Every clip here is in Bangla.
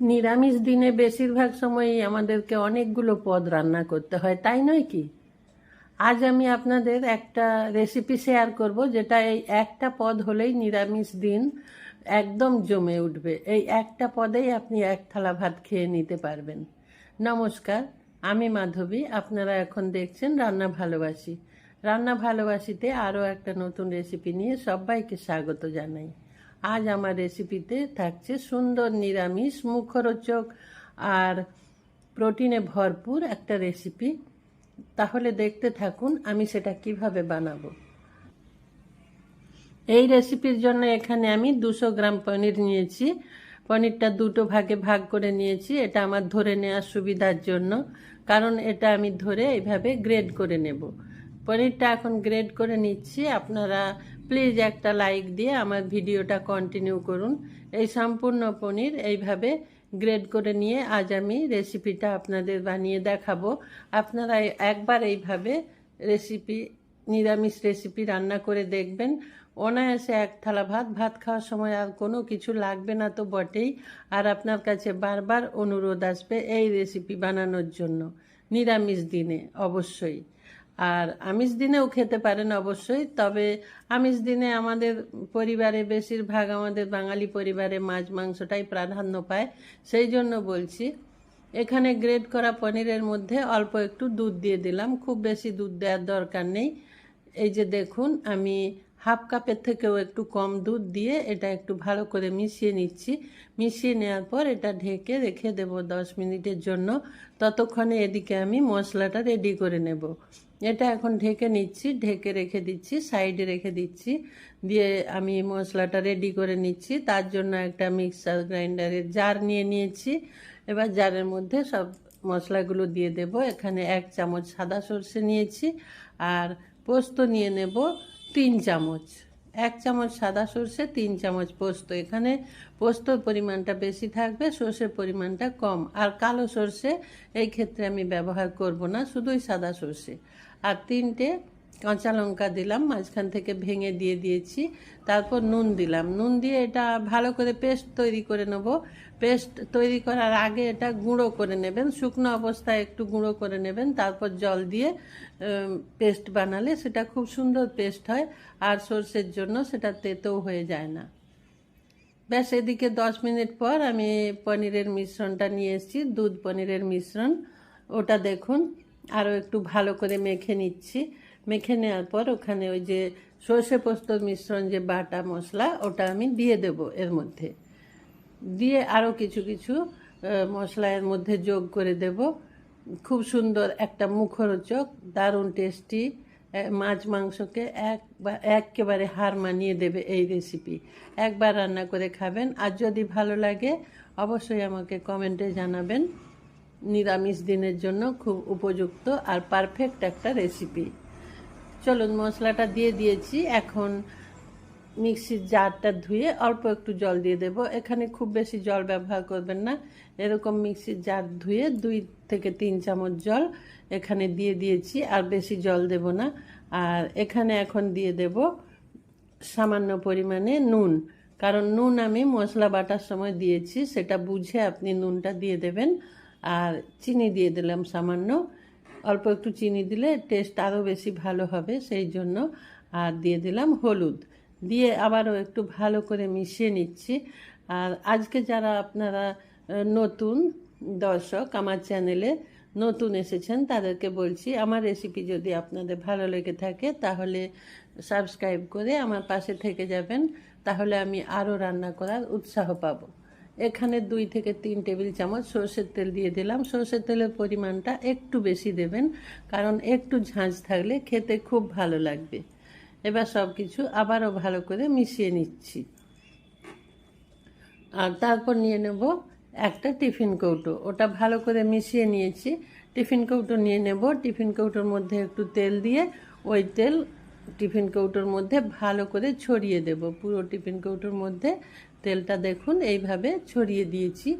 নিরামিষ দিনে বেশিরভাগ সময়ই আমাদেরকে অনেকগুলো পদ রান্না করতে হয়, তাই নয় কি? আজ আমি আপনাদের একটা রেসিপি শেয়ার করব, যেটা এই একটা পদ হলেই নিরামিষ দিন একদম জমে উঠবে। এই একটা পদেই আপনি এক থালা ভাত খেয়ে নিতে পারবেন। নমস্কার, আমি মাধবী, আপনারা এখন দেখছেন রান্না ভালোবাসি। রান্না ভালোবাসিতে আরও একটা নতুন রেসিপি নিয়ে সবাইকে স্বাগত জানাই। আজ আমার রেসিপিতে থাকছে সুন্দর নিরামিষ মুখরোচক আর প্রোটিনে ভরপুর একটা রেসিপি তাহলে দেখতে থাকুন আমি সেটা কীভাবে বানাবো। এই রেসিপির জন্য এখানে আমি দুশো গ্রাম পনির নিয়েছি। পনিরটা দুটো ভাগে ভাগ করে নিয়েছি। এটা আমার ধরে নেওয়ার সুবিধার জন্য। কারণ এটা আমি ধরে এইভাবে গ্রেড করে নেব। পনিরটা এখন গ্রেড করে নিচ্ছি। আপনারা প্লিজ একটা লাইক দিয়ে আমার ভিডিওটা কন্টিনিউ করুন। এই সম্পূর্ণ পনির এইভাবে গ্রেড করে নিয়ে আজ আমি রেসিপিটা আপনাদের বানিয়ে দেখাবো। আপনারা একবার এইভাবে রেসিপি নিরামিষ রেসিপি রান্না করে দেখবেন। অনায়াসে এক থালা ভাত ভাত খাওয়ার সময় আর কোনো কিছু লাগবে না তো বটেই। আর আপনার কাছে বারবার অনুরোধ আসবে এই রেসিপি বানানোর জন্য, নিরামিষ দিনে, অবশ্যই। আর আমিষ দিনেও খেতে পারেন অবশ্যই, তবে আমিষ দিনে আমাদের পরিবারে বেশিরভাগ আমাদের বাঙালি পরিবারে মাছ, মাংসটাই প্রাধান্য পায়, সেই জন্য বলছি। এখানে গ্রেড করা পনিরের মধ্যে অল্প একটু দুধ দিয়ে দিলাম, খুব বেশি দুধ দেওয়ার দরকার নেই। এই যে দেখুন, আমি হাফ কাপের থেকেও একটু কম দুধ দিয়ে এটা একটু ভালো করে মিশিয়ে নিচ্ছি। মিশিয়ে নেওয়ার পর এটা ঢেকে রেখে দেব দশ মিনিটের জন্য। ততক্ষণে এদিকে আমি মশলাটা রেডি করে নেব। এটা এখন ঢেকে নিচ্ছি, ঢেকে রেখে দিচ্ছি সাইডে রেখে দিচ্ছি। দিয়ে আমি মশলাটা রেডি করে নিচ্ছি। তার জন্য একটা মিক্সার গ্রাইন্ডারের জার নিয়ে নিয়েছি। এবার জারের মধ্যে সব মশলাগুলো দিয়ে দেব। এখানে এক চামচ সাদা সর্ষে নিয়েছি আর পোস্ত নিয়ে নেব তিন চামচ। এক চামচ সাদা সর্ষে, তিন চামচ পোস্ত। এখানে পোস্তর পরিমাণটা বেশি থাকবে, সর্ষের পরিমাণটা কম। আর কালো সর্ষে এই ক্ষেত্রে আমি ব্যবহার করব না, শুধুই সাদা সর্ষে। আর তিনটে কাঁচা লঙ্কা দিলাম, মাঝখান থেকে ভেঙে দিয়ে দিয়েছি। তারপর নুন দিলাম। নুন দিয়ে এটা ভালো করে পেস্ট তৈরি করে নেব। পেস্ট তৈরি করার আগে এটা গুঁড়ো করে নেবেন। শুকনো অবস্থায় একটু গুঁড়ো করে নেবেন। তারপর জল দিয়ে পেস্ট বানালে সেটা খুব সুন্দর পেস্ট হয় আর সর্ষের জন্য সেটা তেতেও হয়ে যায় না। ব্যাস, এদিকে দশ মিনিট পর আমি পনিরের মিশ্রণটা নিয়ে এসেছি। দুধ পনিরের মিশ্রণ। ওটা দেখুন। আরও একটু ভালো করে মেখে নিচ্ছি। মেখে নেওয়ার পর ওখানে ওই যে সর্ষে পোস্তর মিশ্রণ যে বাটা মশলা, ওটা আমি দিয়ে দেব এর মধ্যে। দিয়ে আরও কিছু কিছু মশলা এর মধ্যে যোগ করে দেব। খুব সুন্দর একটা মুখরোচক, দারুণ টেস্টি মাছ মাংসকে এক বা, একেবারে হার মানিয়ে দেবে এই রেসিপি একবার রান্না করে খাবেন। আর যদি ভালো লাগে, অবশ্যই আমাকে কমেন্টে জানাবেন। নিরামিষ দিনের জন্য খুব উপযুক্ত আর পারফেক্ট একটা রেসিপি চলুন, মশলাটা দিয়ে দিয়েছি। এখন মিক্সির জারটা ধুয়ে অল্প একটু জল দিয়ে দেব। এখানে খুব বেশি জল ব্যবহার করবেন না। এরকম মিক্সির জার ধুয়ে দুই থেকে তিন চামচ জল এখানে দিয়ে দিয়েছি, আর বেশি জল দেব না। আর এখানে এখন দিয়ে দেব সামান্য পরিমাণে নুন। কারণ নুন আমি মশলা বাটার সময় দিয়েছি, সেটা বুঝে আপনি নুনটা দিয়ে দেবেন। আর চিনি দিয়ে দিলাম সামান্য। অল্প একটু চিনি দিলে টেস্ট আরও বেশি ভালো হবে, সেই জন্য আর দিয়ে দিলাম হলুদ। দিয়ে আবারও একটু ভালো করে মিশিয়ে নিচ্ছি। আর আজকে যারা আপনারা নতুন দর্শক আমার চ্যানেলে নতুন এসেছেন, তাদেরকে বলছি আমার রেসিপি যদি আপনাদের ভালো লেগে থাকে, তাহলে সাবস্ক্রাইব করে আমার পাশে থেকে যাবেন। তাহলে আমি আরও রান্না করার উৎসাহ পাবো। এখানে দুই থেকে তিন টেবিল চামচ সর্ষের তেল দিয়ে দিলাম। সর্ষের তেলের পরিমাণটা একটু বেশি দেবেন, কারণ একটু ঝাঁঝ থাকলে খেতে খুব ভালো লাগবে। এবার সব কিছু আবারও ভালো করে মিশিয়ে নিচ্ছি। আর তারপর নিয়ে নেব একটা টিফিন কৌটো। ওটা ভালো করে মিশিয়ে নিয়েছি। টিফিন কৌটো নিয়ে নেব। টিফিন কৌটোর মধ্যে একটু তেল দিয়ে ওই তেল টিফিন কৌটোর মধ্যে ভালো করে ছড়িয়ে দেব। পুরো টিফিন কৌটোর মধ্যে তেলটা দেখুন, এইভাবে ছড়িয়ে দিয়েছি।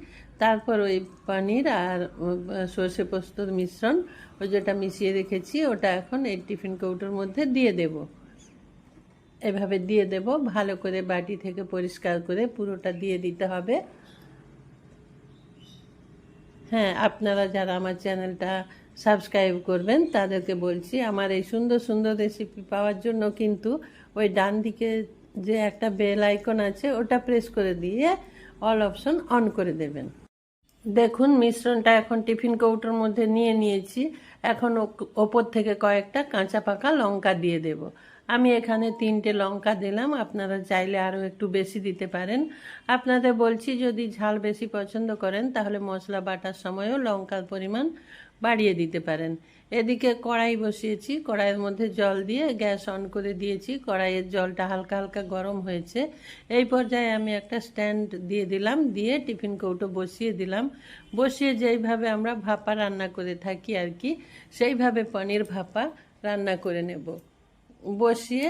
তারপর ওই পনির আর সর্ষে পোস্তর মিশ্রণ, ওই যেটা মিশিয়ে রেখেছি, ওটা এখন এই টিফিন কৌটোর মধ্যে দিয়ে দেব। এভাবে দিয়ে দেব, ভালো করে বাটি থেকে পরিষ্কার করে পুরোটা দিয়ে দিতে হবে। হ্যাঁ আপনারা যারা আমার চ্যানেলটা সাবস্ক্রাইব করবেন। তাদেরকে বলছি, আমার এই সুন্দর সুন্দর রেসিপি পাওয়ার জন্য কিন্তু ওই ডান দিকে যে একটা বেল আইকন আছে, ওটা প্রেস করে দিয়ে অল অপশন অন করে দেবেন। দেখুন, মিশ্রণটা এখন টিফিন কৌটোর মধ্যে নিয়ে নিয়েছি। এখন ওপর থেকে কয়েকটা কাঁচা পাকা লঙ্কা দিয়ে দেব। আমি এখানে তিনটে লঙ্কা দিলাম, আপনারা চাইলে আরও একটু বেশি দিতে পারেন। আপনাদের বলছি, যদি ঝাল বেশি পছন্দ করেন, তাহলে মশলা বাটার সময়ও লঙ্কার পরিমাণ বাড়িয়ে দিতে পারেন। এদিকে কড়াই বসিয়েছি, কড়াইয়ের মধ্যে জল দিয়ে গ্যাস অন করে দিয়েছি। কড়াইয়ের জলটা হালকা হালকা গরম হয়েছে। এই পর্যায়ে আমি একটা স্ট্যান্ড দিয়ে দিলাম, দিয়ে টিফিন কৌটো বসিয়ে দিলাম। বসিয়ে যেইভাবে আমরা ভাপা রান্না করে থাকি আর কি, সেইভাবে পনির ভাপা রান্না করে নেব। বসিয়ে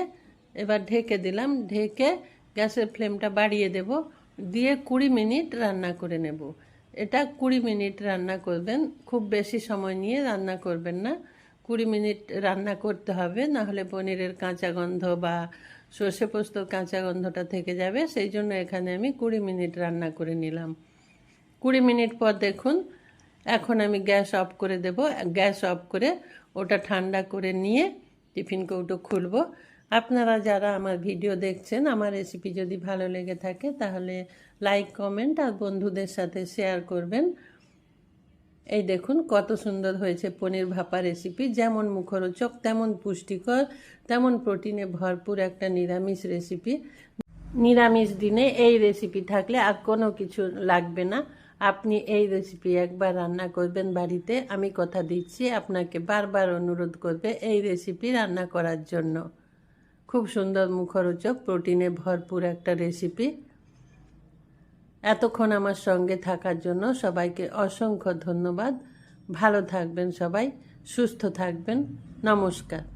এবার ঢেকে দিলাম, ঢেকে গ্যাসের ফ্লেমটা বাড়িয়ে দেব। দিয়ে কুড়ি মিনিট রান্না করে নেব। এটা কুড়ি মিনিট রান্না করবেন। খুব বেশি সময় নিয়ে রান্না করবেন না। কুড়ি মিনিট রান্না করতে হবে, না হলে পনিরের কাঁচা গন্ধ বা সর্ষে পোস্তর কাঁচা গন্ধটা থেকে যাবে। সেই জন্য এখানে আমি কুড়ি মিনিট রান্না করে নিলাম। কুড়ি মিনিট পর দেখুন, এখন আমি গ্যাস অফ করে দেব। গ্যাস অফ করে ওটা ঠান্ডা করে নিয়ে টিফিন কৌটো খুলবো। আপনারা যারা আমার ভিডিও দেখছেন, আমার রেসিপি যদি ভালো লেগে থাকে, তাহলে লাইক কমেন্ট আর বন্ধুদের সাথে শেয়ার করবেন। এই দেখুন কত সুন্দর হয়েছে পনির ভাপা রেসিপি যেমন মুখরোচক, তেমন পুষ্টিকর, তেমন প্রোটিনে ভরপুর একটা নিরামিষ রেসিপি নিরামিষ দিনে এই রেসিপি থাকলে আর কোনো কিছু লাগবে না। আপনি এই রেসিপি একবার রান্না করবেন বাড়িতে। আমি কথা দিচ্ছি, আপনাকে বারবার অনুরোধ করবে এই রেসিপি রান্না করার জন্য। খুব সুন্দর মুখরোচক, প্রোটিনে ভরপুর একটা রেসিপি এতক্ষণ আমার সঙ্গে থাকার জন্য সবাইকে অসংখ্য ধন্যবাদ। ভালো থাকবেন সবাই, সুস্থ থাকবেন। নমস্কার।